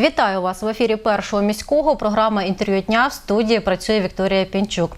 Вітаю вас в ефірі першого міського. Програма інтерв'ю дня в студії працює Вікторія Пінчук.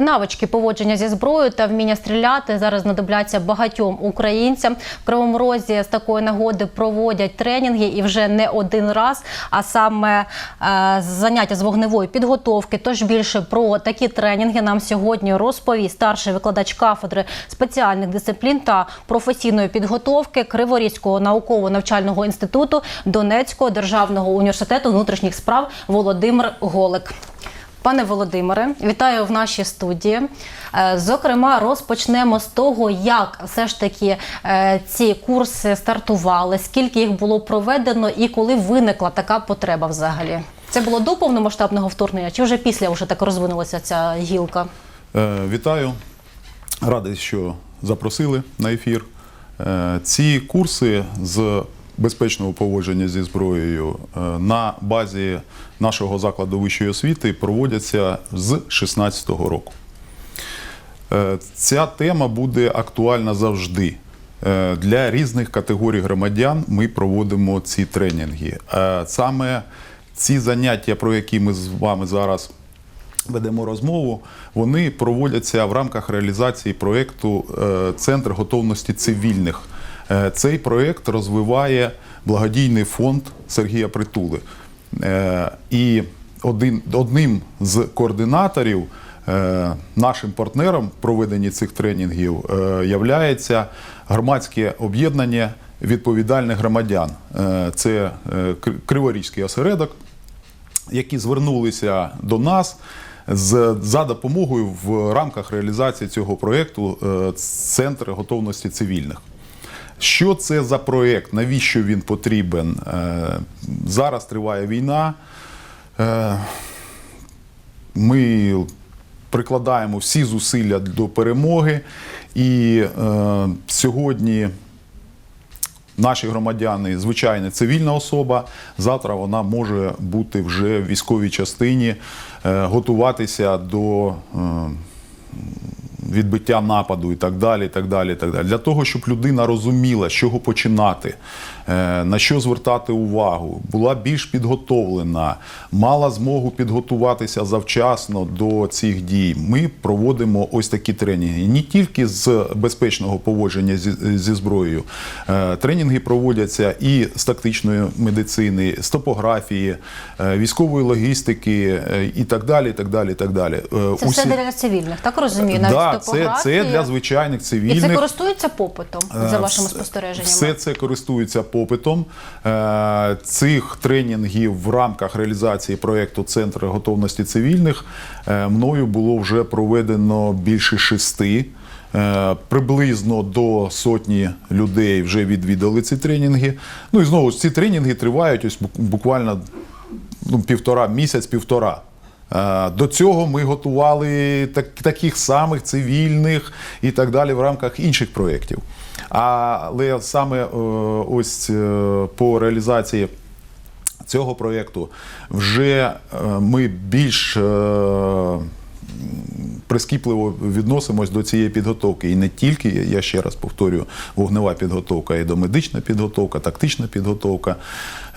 Навички поводження зі зброєю та вміння стріляти зараз знадобляться багатьом українцям. В Кривому Розі з такої нагоди проводять тренінги і вже не один раз. А саме е, заняття з вогневої підготовки. Тож більше про такі тренінги нам сьогодні розповість старший викладач кафедри спеціальних дисциплін та професійної підготовки Криворізького науково-навчального інституту Донецького державного університету внутрішніх справ Володимир Голик. Пане Володимире, вітаю в нашій студії. Е, Зокрема, розпочнемо з того, як все ж таки е, ці курси стартували, скільки їх було проведено і коли виникла така потреба взагалі. Це було до повномасштабного вторгнення, чи вже після вже так розвинулася ця гілка? Е, Вітаю. Радий, що запросили на ефір. Ці курси з безпечного поводження зі зброєю е, на базі нашого закладу вищої освіти проводяться з 2016 року. Е, Ця тема буде актуальна завжди. Е, Для різних категорій громадян ми проводимо ці тренінги. Саме ці заняття, про які ми з вами зараз ведемо розмову, вони проводяться в рамках реалізації проєкту Центр готовності цивільних. Е, Цей проєкт розвиває благодійний фонд Сергія Притули. Е, І один, одним з координаторів, е, нашим партнером в проведенні цих тренінгів, являється громадське об'єднання відповідальних громадян. Це Криворізький осередок, які звернулися до нас за допомогою в рамках реалізації цього проєкту Центр готовності цивільних. Що це за проєкт? Навіщо він потрібен? Е, Зараз триває війна. Е, Ми прикладаємо всі зусилля до перемоги. І е, сьогодні наші громадяни, звичайна цивільна особа. Завтра вона може бути вже в військовій частині, готуватися до. Відбиття нападу і так далі. і так далі, і так далі. Для того, щоб людина розуміла, з чого починати, е, на що звертати увагу, була більш підготовлена, мала змогу підготуватися завчасно до цих дій. Ми проводимо ось такі тренінги. Не тільки з безпечного поводження зі, зброєю. Е, Тренінги проводяться і з тактичної медицини, з топографії, е, військової логістики і так далі. і так далі, і так далі. Це все для цивільних, так розумію? Навіть да, це, це для звичайних І цивільних. це користується попитом за Е, вашими спостереженнями. Все це користується попитом. Е, Цих тренінгів в рамках реалізації проєкту Центр готовності цивільних е, мною було вже проведено більше шести. Приблизно до сотні людей вже відвідали ці тренінги. Ну і знову ж ці тренінги тривають ось буквально ну, півтора місяць-півтора. Е, До цього ми готували так, таких самих цивільних і так далі в рамках інших проєктів. Але саме е, ось е, по реалізації цього проєкту вже ми більш прискіпливо відносимось до цієї підготовки. І не тільки, я ще раз повторюю, вогнева підготовка, і до домедична підготовка, тактична підготовка,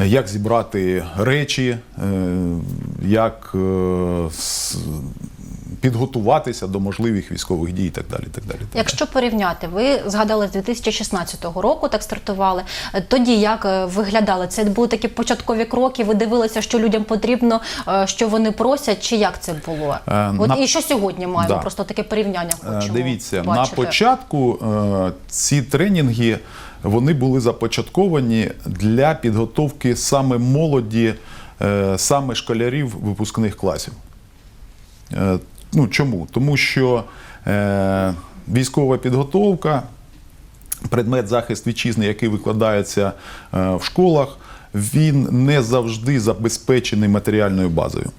як зібрати речі, е, як е, підготуватися до можливих військових дій і так далі. Так далі, так далі. Якщо порівняти, ви згадали з 2016 року, так стартували. Е, Тоді як е, виглядали? Це були такі початкові кроки. Ви дивилися, що людям потрібно, е, що вони просять, чи як це було? Е, От на- і що сьогодні маємо? Да. Просто таке порівняння хочемо Дивіться, бачити. на початку е, ці тренінги вони були започатковані для підготовки саме молоді, саме школярів випускних класів. Ну, чому? Тому що е, військова підготовка, предмет захист вітчизни, який викладається е, в школах, він не завжди забезпечений матеріальною базою.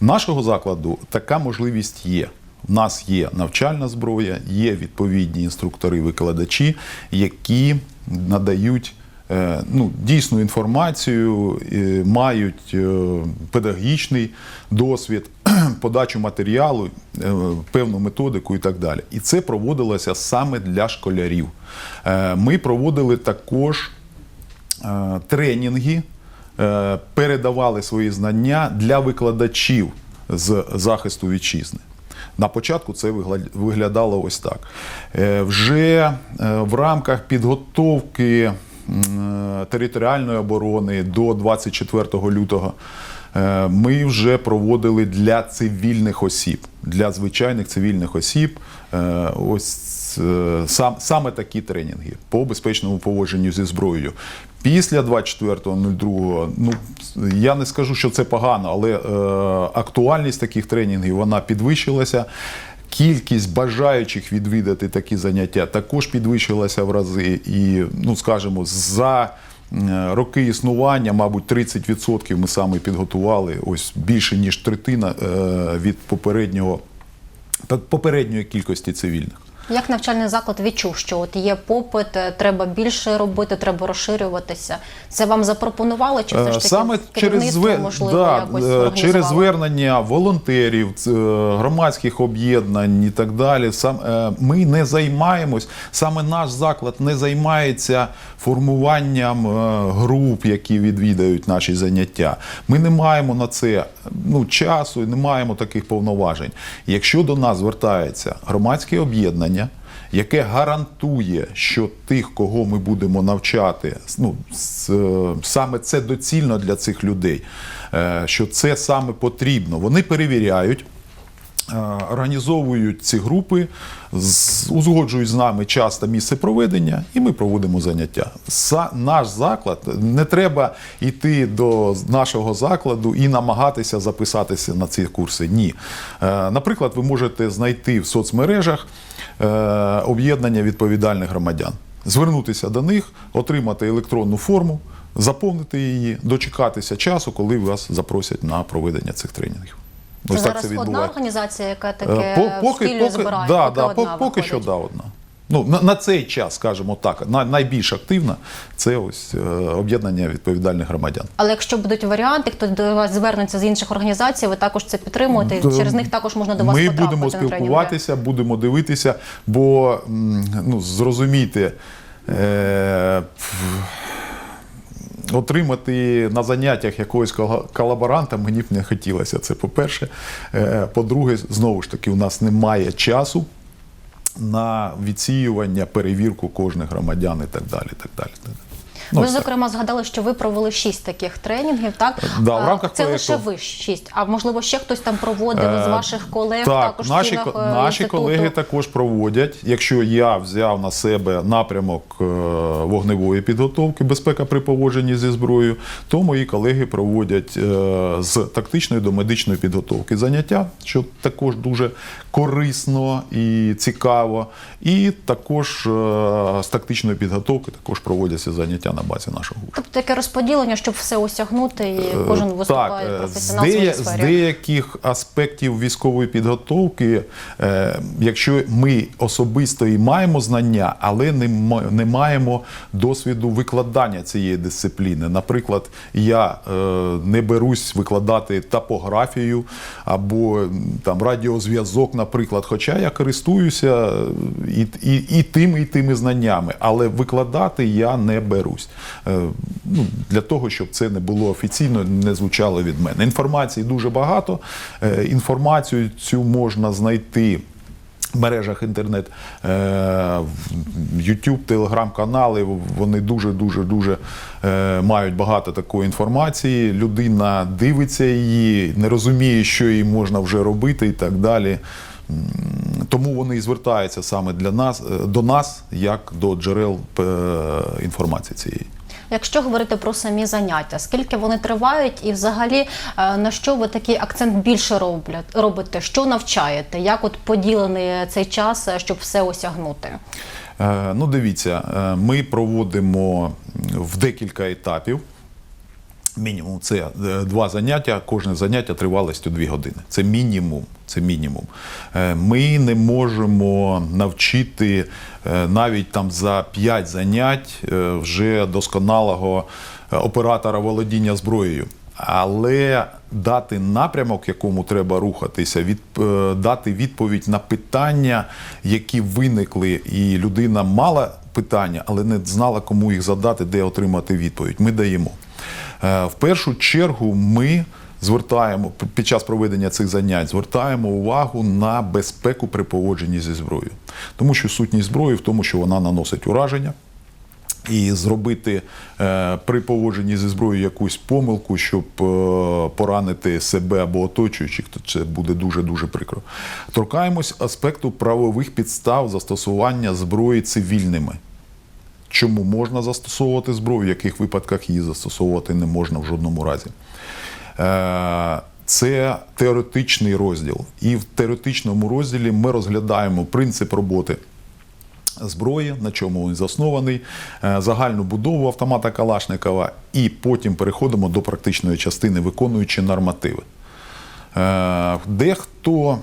Нашого закладу така можливість є. У нас є навчальна зброя, є відповідні інструктори-викладачі, які надають ну, дійсну інформацію, е, мають е, педагогічний досвід, подачу матеріалу, е, певну методику і так далі. І це проводилося саме для школярів. Е, Ми проводили також е, тренінги е, передавали свої знання для викладачів з захисту вітчизни. На початку це виглядало ось так. Е, Вже е, в рамках підготовки е, територіальної оборони до 24 лютого е, ми вже проводили для цивільних осіб, для звичайних цивільних осіб е, ось е, сам, саме такі тренінги по безпечному поводженню зі зброєю. Після 24.02, ну я не скажу, що це погано, але е, актуальність таких тренінгів вона підвищилася. Кількість бажаючих відвідати такі заняття також підвищилася в рази. І, ну скажімо, за роки існування, мабуть, 30% ми саме підготували. Ось більше ніж третина е, від попереднього попередньої кількості цивільних. Як навчальний заклад відчув, що от є попит, е, треба більше робити, треба розширюватися. Це вам запропонували, чи все ж Е, таки Саме через, керівництво, зве... можливо, да, якось е, через звернення волонтерів, е, громадських об'єднань і так далі. Сам е, ми не займаємось. Саме наш заклад не займається формуванням е, груп, які відвідають наші заняття. Ми не маємо на це ну, часу і не маємо таких повноважень. Якщо до нас звертається громадське об'єднання, яке гарантує, що тих, кого ми будемо навчати, ну, саме це доцільно для цих людей, е, що це саме потрібно. Вони перевіряють. е, Організовують ці групи, узгоджують з нами час та місце проведення, і ми проводимо заняття. Наш заклад не треба йти до нашого закладу і намагатися записатися на ці курси. Ні. Е, Наприклад, ви можете знайти в соцмережах об'єднання відповідальних громадян, звернутися до них, отримати електронну форму, заповнити її, дочекатися часу, коли вас запросять на проведення цих тренінгів. Це Ось так зараз це одна організація, яка Е, таке Поки, поки, збирає, да, поки да, одна поки що да, одна. Ну, на, на цей час, скажімо так, на, найбільш активна це ось е, об'єднання відповідальних громадян. Але якщо будуть варіанти, хто до вас звернеться з інших організацій, ви також це підтримуєте. Д- Через них також можна до вас Ми потрапити будемо на тренінги. спілкуватися, будемо дивитися, бо м, ну, зрозумійте. Е, Отримати на заняттях якогось кола- колаборанта мені б не хотілося. Це по-перше. Е, По-друге, знову ж таки, у нас немає часу на відсіювання, перевірку кожних громадян і так далі. Так далі. Ну, ви, так. зокрема, згадали, що ви провели шість таких тренінгів, так? Да, в рамках Це проєкту. лише ви шість, а можливо, ще хтось там проводив з Е, ваших колег, Так, також наші, стінах, е, наші інституту. колеги також проводять. Якщо я взяв на себе напрямок е, вогневої підготовки, безпека при поводженні зі зброєю, то мої колеги проводять е, з тактичної до медичної підготовки заняття, що також дуже корисно і цікаво. І також е, з тактичної підготовки також проводяться заняття на базі нашого гурту. Тобто таке розподілення, щоб все осягнути, і кожен виступає Так, е, з, професіонал в своїй дея- з деяких аспектів військової підготовки, е, якщо ми особисто і маємо знання, але не, ма- не маємо досвіду викладання цієї дисципліни. Наприклад, я е, не берусь викладати топографію або там радіозв'язок, наприклад, хоча я користуюся е, і, і, і тими, і тими знаннями, але викладати я не берусь. Е, ну, для того, щоб це не було офіційно, не звучало від мене. Інформації дуже багато. Е, Інформацію цю можна знайти. В мережах інтернет, е, YouTube, телеграм-канали, вони дуже дуже дуже мають багато такої інформації. Людина дивиться її, не розуміє, що їй можна вже робити і так далі. Тому вони і звертаються саме для нас, е, до нас, як до джерел е, інформації цієї. Якщо говорити про самі заняття, скільки вони тривають, і взагалі е, на що ви такий акцент більше роблять, робите? Що навчаєте? Як от поділений цей час, щоб все осягнути? Ну, дивіться, ми проводимо в декілька етапів. Мінімум це е, два заняття. Кожне заняття тривалістю дві години. Це мінімум. Це мінімум. Е, Ми не можемо навчити е, навіть там за п'ять занять вже досконалого оператора володіння зброєю. Але дати напрямок, якому треба рухатися, від, дати відповідь на питання, які виникли, і людина мала питання, але не знала, кому їх задати, де отримати відповідь. Ми даємо. Е, В першу чергу ми звертаємо під час проведення цих занять, звертаємо увагу на безпеку при поводженні зі зброєю. Тому що сутність зброї в тому, що вона наносить ураження. І зробити е, при поводженні зі зброєю якусь помилку, щоб е, поранити себе або оточуючих, то це буде дуже дуже прикро. Торкаємось аспекту правових підстав застосування зброї цивільними. Чому можна застосовувати зброю, в яких випадках її застосовувати не можна в жодному разі. Е, Це теоретичний розділ. І в теоретичному розділі ми розглядаємо принцип роботи зброї, на чому він заснований, е, загальну будову автомата Калашникова, і потім переходимо до практичної частини, виконуючи нормативи. Е, Дехто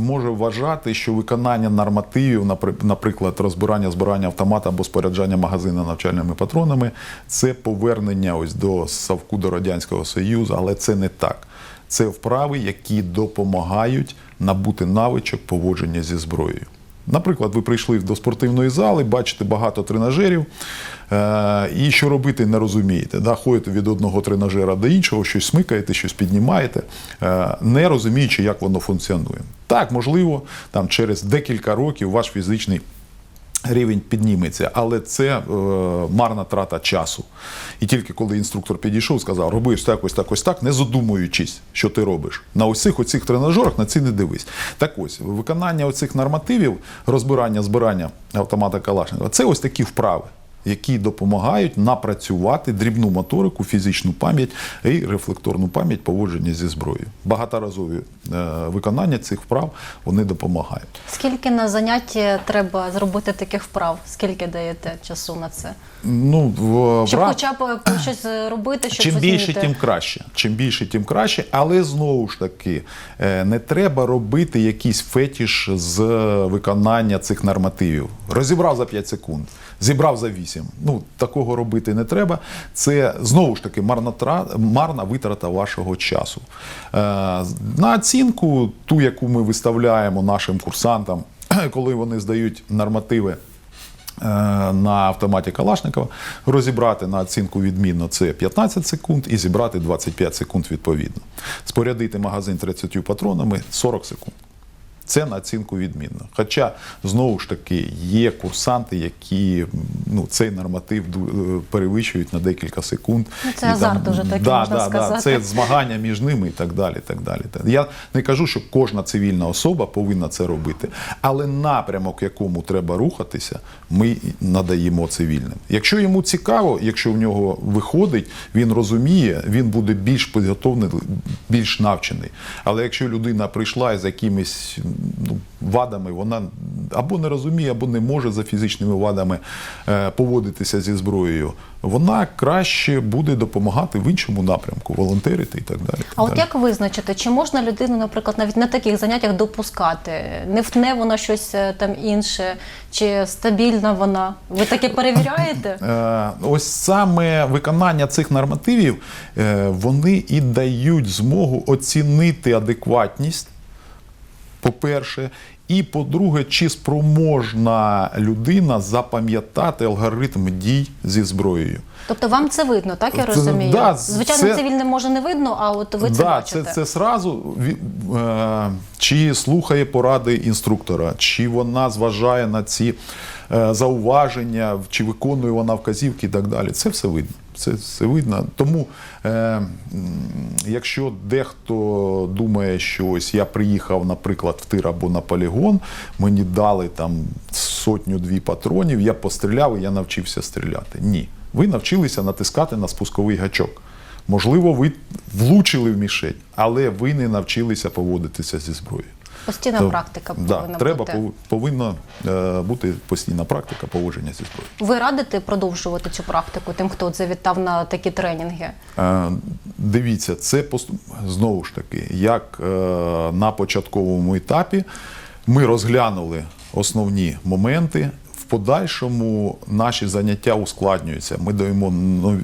може вважати, що виконання нормативів, напри- наприклад, розбирання збирання автомата або споряджання магазина навчальними патронами, це повернення ось до Савку до Радянського Союзу, але це не так. Це вправи, які допомагають набути навичок поводження зі зброєю. Наприклад, ви прийшли до спортивної зали, бачите багато тренажерів, е, і що робити не розумієте. Да? Ходите від одного тренажера до іншого, щось смикаєте, щось піднімаєте, е, не розуміючи, як воно функціонує. Так, можливо, там через декілька років ваш фізичний рівень підніметься, але це е, марна трата часу. І тільки коли інструктор підійшов, сказав, робиш так, ось так, ось так, не задумуючись, що ти робиш. На усіх цих оцих тренажерах на ці не дивись. Так ось, виконання оцих нормативів, розбирання, збирання автомата Калашникова, це ось такі вправи. Які допомагають напрацювати дрібну моторику, фізичну пам'ять і рефлекторну пам'ять поводження зі зброєю. Багаторазові е, виконання цих вправ вони допомагають. Скільки на занятті треба зробити таких вправ? Скільки даєте часу на це? Ну, в, Щоб хоча б е, щось робити, щоб Чим більше, вміти? тим краще. Чим більше, тим краще. Але знову ж таки, е, не треба робити якийсь фетіш з виконання цих нормативів. Розібрав за 5 секунд, зібрав за 8. Ну, такого робити не треба. Це знову ж таки марна, марна витрата вашого часу. Е, На оцінку, ту, яку ми виставляємо нашим курсантам, коли вони здають нормативи е, на автоматі Калашникова, розібрати на оцінку відмінно це 15 секунд і зібрати 25 секунд відповідно. Спорядити магазин 30 патронами 40 секунд. Це на оцінку відмінно. Хоча, знову ж таки, є курсанти, які ну, цей норматив е, перевищують на декілька секунд. Ну, це азарт дуже такий, да, можна да, сказати. Да, це змагання між ними і так далі. Так далі. Я не кажу, що кожна цивільна особа повинна це робити, але напрямок, якому треба рухатися, ми надаємо цивільним. Якщо йому цікаво, якщо в нього виходить, він розуміє, він буде більш підготовлений, більш навчений. Але якщо людина прийшла із якимись ну, вадами, вона або не розуміє, або не може за фізичними вадами е, поводитися зі зброєю, вона краще буде допомагати в іншому напрямку, волонтерити і так далі. А от як визначити, чи можна людину, наприклад, навіть на таких заняттях допускати? Не втне вона щось е, там інше, чи стабільна вона? Ви таке перевіряєте? Е, Ось саме виконання цих нормативів вони і дають змогу оцінити адекватність, по-перше, і по-друге, чи спроможна людина запам'ятати алгоритм дій зі зброєю. Тобто вам це видно, так я Це- розумію? да, Звичайно, це- цивільним може не видно, а от ви це да, бачите. це, це сразу е, чи слухає поради інструктора, чи вона зважає на ці е, зауваження, чи виконує вона вказівки і так далі. Це все видно. Це все видно. Тому, е, якщо дехто думає, що ось я приїхав, наприклад, в тир або на полігон, мені дали там сотню-дві патронів, я постріляв і я навчився стріляти. Ні. Ви навчилися натискати на спусковий гачок. Можливо, ви влучили в мішень, але ви не навчилися поводитися зі зброєю. Постійна То- практика да, повинна треба, бути. пов- повинна е, бути постійна практика поводження зі зброєю. Ви радите продовжувати цю практику тим, хто от завітав на такі тренінги? Е, Дивіться, це пост- знову ж таки, як е, на початковому етапі ми розглянули основні моменти. Подальшому наші заняття ускладнюються. Ми даємо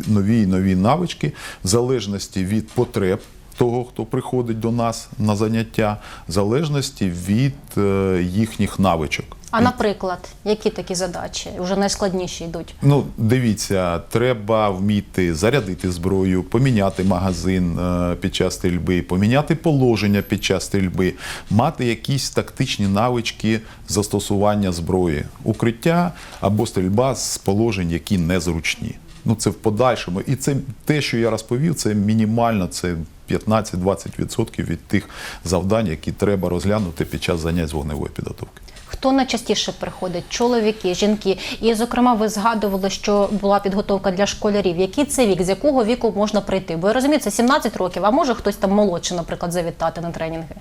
нові- нові навички в залежності від потреб того, хто приходить до нас на заняття, в залежності від е, їхніх навичок. А наприклад, які такі задачі вже найскладніші йдуть? Ну, дивіться, треба вміти зарядити зброю, поміняти магазин е, під час стрільби, поміняти положення під час стрільби, мати якісь тактичні навички застосування зброї, укриття або стрільба з положень, які незручні. Ну, це в подальшому. І це те, що я розповів, це мінімально, це 15-20% від тих завдань, які треба розглянути під час занять з вогневої підготовки. Хто найчастіше приходить? Чоловіки, жінки? І, зокрема, ви згадували, що була підготовка для школярів. Який це вік? З якого віку можна прийти? Бо я розумію, це 17 років, а може хтось там молодший, наприклад, завітати на тренінги.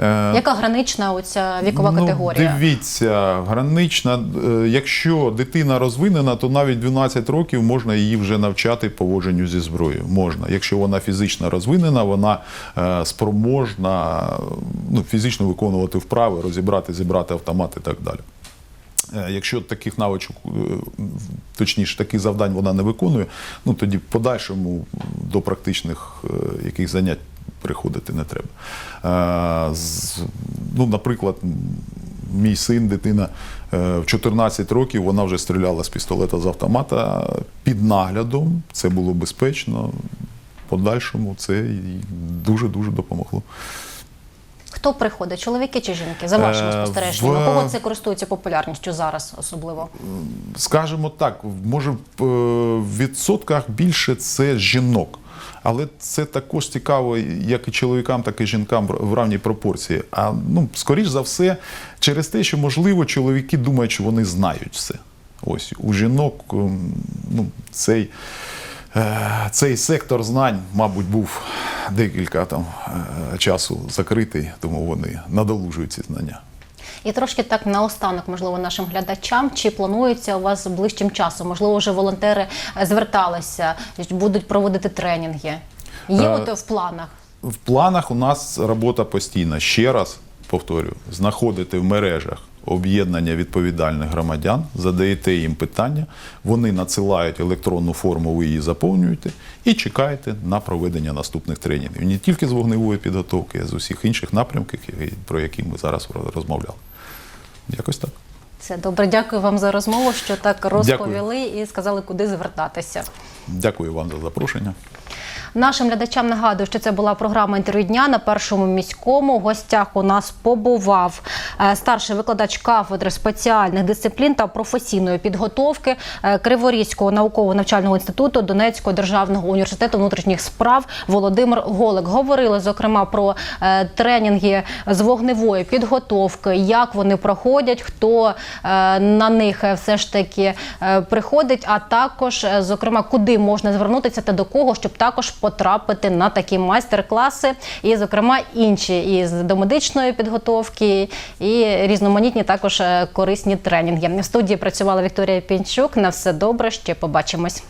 Е, Яка гранична оця вікова категорія? Ну, дивіться, гранична. е, Якщо дитина розвинена, то навіть 12 років можна її вже навчати поводженню зі зброєю. Можна. Якщо вона фізично розвинена, вона е, спроможна ну, фізично виконувати вправи, розібрати, зібрати автомат і так далі. Е, Якщо таких навичок, е, точніше, таких завдань вона не виконує, ну тоді в подальшому до практичних е, яких занять приходити не треба. Ну, наприклад, мій син, дитина в 14 років вона вже стріляла з пістолета з автомата під наглядом. Це було безпечно. В подальшому це їй дуже-дуже допомогло. Хто приходить? Чоловіки чи жінки? За вашими Е, спостереженнями? в- Кого це користується популярністю зараз особливо? скажімо так, може в е, відсотках більше це жінок. Але це також цікаво як і чоловікам, так і жінкам в- в равній пропорції. А ну, скоріш за все, через те, що можливо чоловіки думають, що вони знають все. Ось у жінок ем, ну, цей, е, цей сектор знань, мабуть, був декілька там е, часу закритий, тому вони надолужують ці знання. І трошки так наостанок, можливо, нашим глядачам, чи планується у вас ближчим часом? Можливо, вже волонтери е, зверталися, будуть проводити тренінги. Є Е, от в планах. В планах у нас робота постійна. Ще раз повторю, знаходити в мережах об'єднання відповідальних громадян, задаєте їм питання, вони надсилають електронну форму, ви її заповнюєте і чекаєте на проведення наступних тренінгів. Не тільки з вогневої підготовки, а з усіх інших напрямків, про які ми зараз розмовляли. Якось так. Це добре. Дякую вам за розмову, що так розповіли і сказали, куди звертатися. Дякую вам за запрошення. Нашим глядачам нагадую, що це була програма інтерв'ю дня на першому міському. В гостях у нас побував е, старший викладач кафедри спеціальних дисциплін та професійної підготовки е, Криворізького науково-навчального інституту Донецького державного університету внутрішніх справ Володимир Голик. Говорили зокрема про е, тренінги з вогневої підготовки, як вони проходять, хто на них все ж таки приходить, а також, зокрема, куди можна звернутися та до кого, щоб також потрапити на такі майстер-класи, і, зокрема, інші із домедичної підготовки, і різноманітні також е, корисні тренінги. В студії працювала Вікторія Пінчук. На все добре, ще побачимось.